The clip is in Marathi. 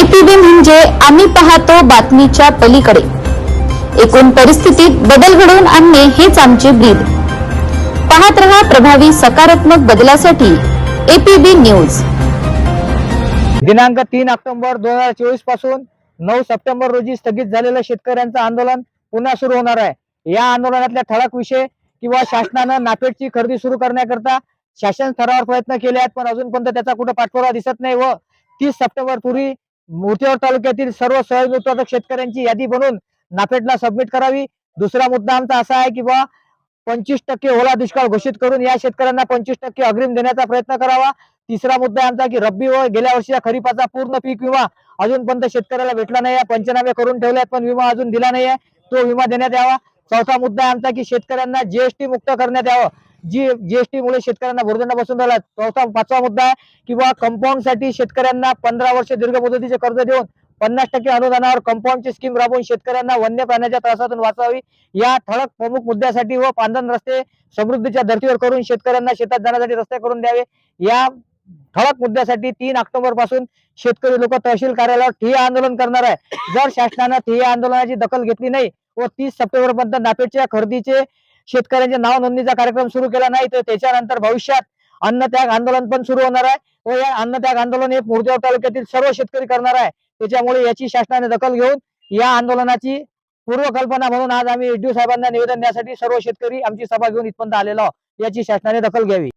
एपीबी म्हणजे आम्ही पाहतो बातमीच्या पलीकडे. एकूण परिस्थितीत बदल घडवून आणणे हेच आमचे ब्रीद. पाहत रहा प्रभावी सकारात्मक बदलासाठी एपीबी न्यूज. दिनांक तीन ऑक्टोबर दोन हजार चोवीसपासून नऊ सप्टेंबर रोजी स्थगित झालेलं शेतकऱ्यांचं आंदोलन पुन्हा सुरू होणार आहे. या आंदोलनातल्या ठळक विषय किंवा शासनानं नापेटची खरेदी सुरू करण्याकरता शासन स्तरावर प्रयत्न केले आहेत पण अजूनपर्यंत त्याचा कुठं पाठपुरावा दिसत नाही व तीस सप्टेंबर पूर्वी मोतीवर तालुक्यातील सर्व सोयाबीन उत्पादक शेतकऱ्यांची यादी बनवून नाफेडला सबमिट करावी. दुसरा मुद्दा आमचा असा आहे की बा पंचवीस टक्के ओला दुष्काळ घोषित करून या शेतकऱ्यांना पंचवीस टक्के अग्रिम देण्याचा प्रयत्न करावा. तिसरा मुद्दा आमचा की रब्बी व गेल्या वर्षीच्या खरीपाचा पूर्ण पीक विमा अजूनपर्यंत शेतकऱ्याला भेटला नाही आहे पंचनामे करून ठेवले आहेत पण विमा अजून दिला नाही आहे तो विमा देण्यात यावा. चौथा मुद्दा आमचा की शेतकऱ्यांना जीएसटी मुक्त करण्यात यावं. जी जीएसटी मुळे शेतकऱ्यांना भोरदंडा बसून राहिला. चौथा पाचवा मुद्दा आहे किंवा कंपाऊंडसाठी शेतकऱ्यांना पंधरा वर्ष दीर्घ मुदतीचे कर्ज देऊन पन्नास टक्के अनुदानावर कंपाऊंडची स्कीम राबवून शेतकऱ्यांना वन्य प्राण्याच्या त्रासातून वाचावी या ठळक प्रमुख मुद्द्यासाठी व पांधन रस्ते समृद्धीच्या धर्तीवर करून शेतकऱ्यांना शेतात जाण्यासाठी रस्ते करून द्यावे. या ठळक मुद्द्यासाठी तीन ऑक्टोबरपासून शेतकरी लोक तहसील कार्यालयावर ठिय्या आंदोलन करणार आहे जर शासनानं ठिय्या आंदोलनाची दखल घेतली नाही व तीस सप्टेंबर पर्यंत नाफेडच्या खरेदीचे शेतकऱ्यांच्या नाव नोंदणीचा कार्यक्रम सुरू केला नाही तर त्याच्यानंतर भविष्यात अन्नत्याग आंदोलन पण सुरू होणार आहे. व या अन्नत्याग आंदोलन हे मुर्देवाड तालुक्यातील सर्व शेतकरी करणार आहे. त्याच्यामुळे याची शासनाने दखल घेऊन या आंदोलनाची पूर्वकल्पना म्हणून आज आम्ही एडीओ साहेबांना निवेदन देण्यासाठी सर्व शेतकरी आमची सभा घेऊन इथपर्यंत आलेलो आहोत. याची शासनाने दखल घ्यावी.